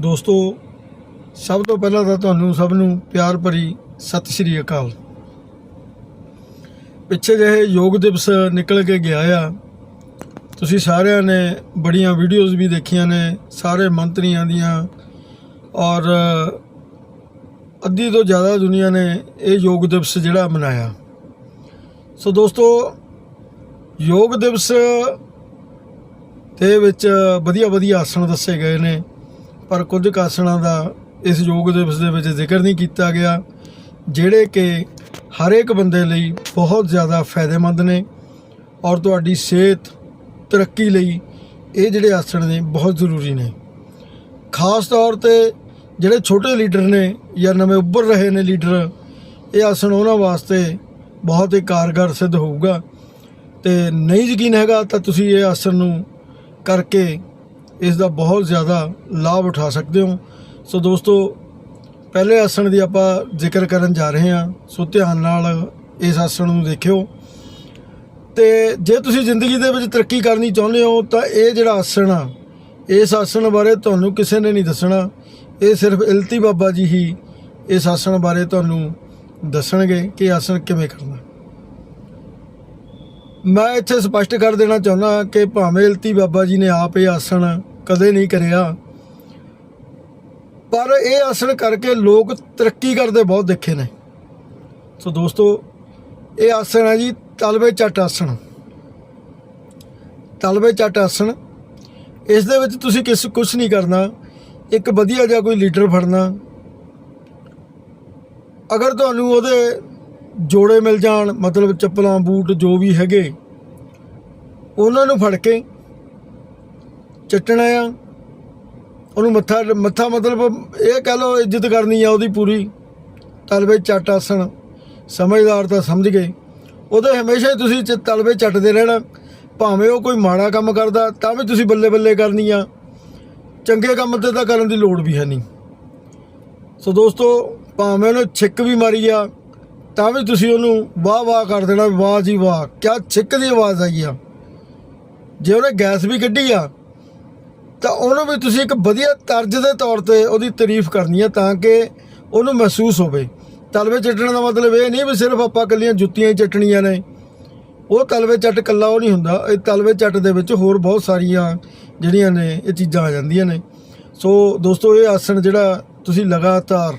ਦੋਸਤੋ, ਸਭ ਤੋਂ ਪਹਿਲਾਂ ਤਾਂ ਤੁਹਾਨੂੰ ਸਭ ਨੂੰ ਪਿਆਰ ਭਰੀ ਸਤਿ ਸ਼੍ਰੀ ਅਕਾਲ। ਪਿੱਛੇ ਜਿਹੇ ਯੋਗ ਦਿਵਸ ਨਿਕਲ ਕੇ ਗਿਆ ਆ। ਤੁਸੀਂ ਸਾਰਿਆਂ ਨੇ ਬੜੀਆਂ ਵੀਡੀਓਜ਼ ਵੀ ਦੇਖੀਆਂ ਨੇ, ਸਾਰੇ ਮੰਤਰੀਆਂ ਦੀਆਂ। ਔਰ ਅੱਧੀ ਤੋਂ ਜ਼ਿਆਦਾ ਦੁਨੀਆ ਨੇ ਇਹ ਯੋਗ ਦਿਵਸ ਜਿਹੜਾ ਮਨਾਇਆ। ਸੋ ਦੋਸਤੋ, ਯੋਗ ਦਿਵਸ ਦੇ ਵਿੱਚ ਵਧੀਆ ਵਧੀਆ ਆਸਣ ਦੱਸੇ ਗਏ ਨੇ। ਪਰ ਕੁਝ ਕੁ ਆਸਣਾਂ ਦਾ ਇਸ ਯੋਗ ਦਿਵਸ ਦੇ ਵਿੱਚ ਜ਼ਿਕਰ ਨਹੀਂ ਕੀਤਾ ਗਿਆ, ਜਿਹੜੇ ਕਿ ਹਰੇਕ ਬੰਦੇ ਲਈ ਬਹੁਤ ਜ਼ਿਆਦਾ ਫਾਇਦੇਮੰਦ ਨੇ ਔਰ ਤੁਹਾਡੀ ਸਿਹਤ, ਤਰੱਕੀ ਲਈ ਇਹ ਜਿਹੜੇ ਆਸਣ ਨੇ ਬਹੁਤ ਜ਼ਰੂਰੀ ਨੇ। ਖਾਸ ਤੌਰ ਤੇ ਜਿਹੜੇ ਛੋਟੇ ਲੀਡਰ ਨੇ ਜਾਂ ਨਵੇਂ ਉੱਭਰ ਰਹੇ ਨੇ ਲੀਡਰ, ਇਹ ਆਸਣ ਉਹਨਾਂ ਵਾਸਤੇ ਬਹੁਤ ਹੀ ਕਾਰਗਰ ਸਿੱਧ ਹੋਊਗਾ। ਤੇ ਨਹੀਂ ਯਕੀਨ ਹੈਗਾ ਤਾਂ ਤੁਸੀਂ ਇਹ ਆਸਣ ਨੂੰ ਕਰਕੇ ਇਸ ਦਾ ਬਹੁਤ ਜ਼ਿਆਦਾ ਲਾਭ ਉਠਾ ਸਕਦੇ ਹੋ। ਸੋ ਦੋਸਤੋ, ਪਹਿਲੇ ਆਸਣ ਦੀ ਆਪਾਂ ਜ਼ਿਕਰ ਕਰਨ ਜਾ ਰਹੇ ਹਾਂ। ਸੋ ਧਿਆਨ ਨਾਲ ਇਸ ਆਸਣ ਨੂੰ ਦੇਖਿਓ। ਤੇ ਜੇ ਤੁਸੀਂ ਜ਼ਿੰਦਗੀ ਦੇ ਵਿੱਚ ਤਰੱਕੀ ਕਰਨੀ ਚਾਹੁੰਦੇ ਹੋ, ਤਾਂ ਇਹ ਜਿਹੜਾ ਆਸਣ ਆ, ਇਸ ਆਸਣ ਬਾਰੇ ਤੁਹਾਨੂੰ ਕਿਸੇ ਨੇ ਨਹੀਂ ਦੱਸਣਾ। ਇਹ ਸਿਰਫ ਇਲਤੀ ਬਾਬਾ ਜੀ ਹੀ ਇਸ ਆਸਣ ਬਾਰੇ ਤੁਹਾਨੂੰ ਦੱਸਣਗੇ ਕਿ ਆਸਣ ਕਿਵੇਂ ਕਰਨਾ। ਮੈਂ ਇੱਥੇ ਸਪਸ਼ਟ ਕਰ ਦੇਣਾ ਚਾਹੁੰਦਾ ਕਿ ਭਾਵੇਂ ਇਲਤੀ ਬਾਬਾ ਜੀ ਨੇ ਆਪ ਇਹ ਆਸਣ ਕਦੇ ਨਹੀਂ ਕਰਿਆ। ਪਰ ਇਹ ਆਸਣ ਕਰਕੇ ਲੋਕ ਤਰੱਕੀ ਕਰਦੇ ਬਹੁਤ ਦੇਖੇ ਨੇ। ਸੋ ਦੋਸਤੋ, ਇਹ ਆਸਣ ਹੈ ਜੀ ਤਲਵੇ ਚੱਟ ਆਸਣ। ਤਲਵੇ ਚੱਟ ਆਸਣ, ਇਸ ਦੇ ਵਿੱਚ ਤੁਸੀਂ ਕਿਸ ਕੁਝ ਨਹੀਂ ਕਰਨਾ। ਇੱਕ ਵਧੀਆ ਜਿਹਾ ਕੋਈ ਲੀਡਰ ਫੜਨਾ। ਅਗਰ ਤੁਹਾਨੂੰ ਉਹਦੇ ਜੋੜੇ ਮਿਲ ਜਾਣ, ਮਤਲਬ ਚੱਪਲਾਂ, ਬੂਟ ਜੋ ਵੀ ਹੈਗੇ, ਉਹਨਾਂ ਨੂੰ ਫੜ ਕੇ ਚੱਟਣਾ ਆ। ਉਹਨੂੰ ਮੱਥਾ ਮੱਥਾ ਮਤਲਬ ਇਹ ਕਹ ਲਓ ਇੱਜ਼ਤ ਕਰਨੀ ਆ ਉਹਦੀ ਪੂਰੀ। ਤਲਵੇ ਚੱਟ ਆਸਣ। ਸਮਝਦਾਰ ਤਾਂ ਸਮਝ ਗਏ। ਉਹਦੇ ਹਮੇਸ਼ਾ ਹੀ ਤੁਸੀਂ ਚ- ਤਲਵੇ ਚੱਟਦੇ ਰਹਿਣਾ। ਭਾਵੇਂ ਉਹ ਕੋਈ ਮਾੜਾ ਕੰਮ ਕਰਦਾ, ਤਾਂ ਵੀ ਤੁਸੀਂ ਬੱਲੇ ਬੱਲੇ ਕਰਨੀ ਆ। ਚੰਗੇ ਕੰਮ ਤੇ ਤਾਂ ਕਰਨ ਦੀ ਲੋੜ ਵੀ ਹੈ ਨਹੀਂ। ਸੋ ਦੋਸਤੋ, ਭਾਵੇਂ ਉਹਨੇ ਛਿੱਕ ਵੀ ਮਾਰੀ ਆ, ਤਾਂ ਵੀ ਤੁਸੀਂ ਉਹਨੂੰ ਵਾਹ ਵਾਹ ਕਰ ਦੇਣਾ, ਵਾਹ ਜੀ ਵਾਹ। ਕਿਆ ਛਿੱਕ ਦੀ ਆਵਾਜ਼ ਆਈ ਆ। ਜੇ ਉਹਨੇ ਗੈਸ ਵੀ ਕੱਢੀ ਆ ਤਾਂ ਉਹਨੂੰ ਵੀ ਤੁਸੀਂ ਇੱਕ ਵਧੀਆ ਤਰਜ ਦੇ ਤੌਰ ਤੇ ਉਹਦੀ ਤਾਰੀਫ ਕਰਨੀ ਹੈ ਤਾਂ ਕਿ ਉਹਨੂੰ ਮਹਿਸੂਸ ਹੋਵੇ। ਤਲਵੇ ਚੱਟਣ ਦਾ ਮਤਲਬ ਇਹ ਨਹੀਂ ਵੀ ਸਿਰਫ ਆਪਾਂ ਕੱਲੀਆਂ ਜੁੱਤੀਆਂ ਹੀ ਚੱਟਣੀਆਂ ਨੇ। ਉਹ ਤਲਵੇ ਚੱਟ ਕੱਲਾ ਉਹ ਨਹੀਂ ਹੁੰਦਾ। ਇਹ ਤਲਵੇ ਚੱਟ ਦੇ ਵਿੱਚ ਹੋਰ ਬਹੁਤ ਸਾਰੀਆਂ ਜਿਹੜੀਆਂ ਨੇ, ਇਹ ਚੀਜ਼ਾਂ ਆ ਜਾਂਦੀਆਂ ਨੇ। ਸੋ ਦੋਸਤੋ, ਇਹ ਆਸਣ ਜਿਹੜਾ ਤੁਸੀਂ ਲਗਾਤਾਰ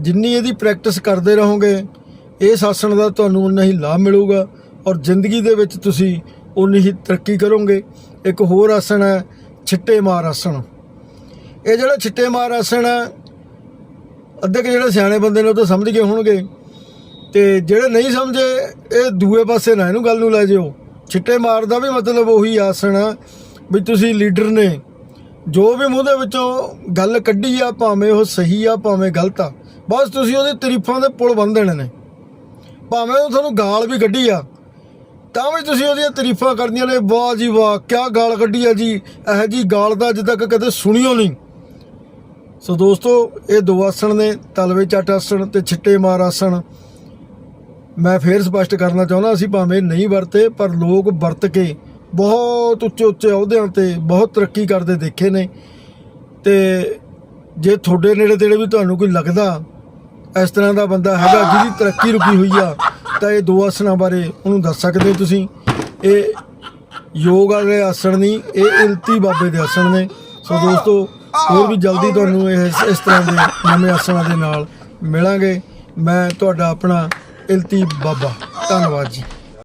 ਜਿੰਨੀ ਇਹਦੀ ਪ੍ਰੈਕਟਿਸ ਕਰਦੇ ਰਹੋਗੇ, ਇਸ ਆਸਣ ਦਾ ਤੁਹਾਨੂੰ ਉਨਾ ਹੀ ਲਾਭ ਮਿਲੂਗਾ ਔਰ ਜ਼ਿੰਦਗੀ ਦੇ ਵਿੱਚ ਤੁਸੀਂ ਉਨੀ ਹੀ ਤਰੱਕੀ ਕਰੋਗੇ। ਇੱਕ ਹੋਰ ਆਸਣ ਹੈ ਛਿੱਟੇ ਮਾਰ ਆਸਣ। ਇਹ ਜਿਹੜਾ ਛਿੱਟੇ ਮਾਰ ਆਸਣ ਹੈ ਅੱਧੇ ਕਿ ਜਿਹੜੇ ਸਿਆਣੇ ਬੰਦੇ ਨੇ ਉਹ ਤਾਂ ਸਮਝ ਗਏ ਹੋਣਗੇ। ਤੇ ਜਿਹੜੇ ਨਹੀਂ ਸਮਝੇ, ਇਹ ਦੂਏ ਪਾਸੇ ਨਾ ਇਹਨੂੰ ਗੱਲ ਨੂੰ ਲੈ ਜਿਓ। ਛਿੱਟੇ ਮਾਰ ਦਾ ਵੀ ਮਤਲਬ ਉਹੀ ਆਸਣ ਆ ਵੀ ਤੁਸੀਂ ਲੀਡਰ ਨੇ, ਜੋ ਵੀ ਮੂੰਹ ਦੇ ਵਿੱਚੋਂ ਗੱਲ ਕੱਢੀ ਆ, ਭਾਵੇਂ ਉਹ ਸਹੀ ਆ, ਭਾਵੇਂ ਗਲਤ ਆ, ਬਸ ਤੁਸੀਂ ਉਹਦੀ ਤਾਰੀਫਾਂ ਦੇ ਪੁਲ ਬੰਨ ਦੇਣੇ ਨੇ। ਭਾਵੇਂ ਉਹ ਤੁਹਾਨੂੰ ਗਾਲ ਵੀ ਕੱਢੀ ਆ। ਤਾਂ ਵੀ ਤੁਸੀਂ ਉਹਦੀਆਂ ਤਾਰੀਫਾਂ ਕਰਦੀਆਂ ਨੇ, ਵਾਹ ਜੀ ਵਾਹ, ਕਿਆ ਗਾਲ ਕੱਢੀ ਆ ਜੀ। ਇਹ ਜੀ ਗਾਲ ਤਾਂ ਅੱਜ ਤੱਕ ਕਦੇ ਸੁਣੀਓ ਨਹੀਂ। ਸੋ ਦੋਸਤੋ, ਇਹ ਦੋ ਆਸਣ ਨੇ, ਤਲਵੇ ਚੱਟ ਆਸਣ ਤੇ ਛਿੱਟੇ ਮਾਰ ਆਸਣ। ਮੈਂ ਫੇਰ ਸਪਸ਼ਟ ਕਰਨਾ ਚਾਹੁੰਦਾ, ਅਸੀਂ ਭਾਵੇਂ ਨਹੀਂ ਵਰਤੇ, ਪਰ ਲੋਕ ਵਰਤ ਕੇ ਬਹੁਤ ਉੱਚੇ ਉੱਚੇ ਅਹੁਦਿਆਂ ਤੇ ਬਹੁਤ ਤਰੱਕੀ ਕਰਦੇ ਦੇਖੇ ਨੇ। ਤੇ ਜੇ ਤੁਹਾਡੇ ਨੇੜੇ ਤੇੜੇ ਵੀ ਤੁਹਾਨੂੰ ਕੋਈ ਲੱਗਦਾ, ਇਸ ਤਰ੍ਹਾਂ ਦਾ ਬੰਦਾ ਹੈਗਾ ਜਿਹਦੀ ਤਰੱਕੀ ਰੁਕੀ ਹੋਈ ਆ ਤਾਂ ਇਹ ਦੋ ਆਸਣਾਂ ਬਾਰੇ ਉਹਨੂੰ ਦੱਸ ਸਕਦੇ ਹੋ ਤੁਸੀਂ। ਇਹ ਯੋਗ ਵਾਲੇ ਆਸਣ ਨਹੀਂ, ਇਹ ਇਲਤੀ ਬਾਬੇ ਦੇ ਆਸਣ ਨੇ। ਸੋ ਦੋਸਤੋ, ਹੋਰ ਵੀ ਜਲਦੀ ਤੁਹਾਨੂੰ ਇਸ ਇਸ ਤਰ੍ਹਾਂ ਦੇ ਨਵੇਂ ਆਸਣਾਂ ਦੇ ਨਾਲ ਮਿਲਾਂਗੇ। ਮੈਂ ਤੁਹਾਡਾ ਆਪਣਾ ਇਲਤੀ ਬਾਬਾ। ਧੰਨਵਾਦ ਜੀ।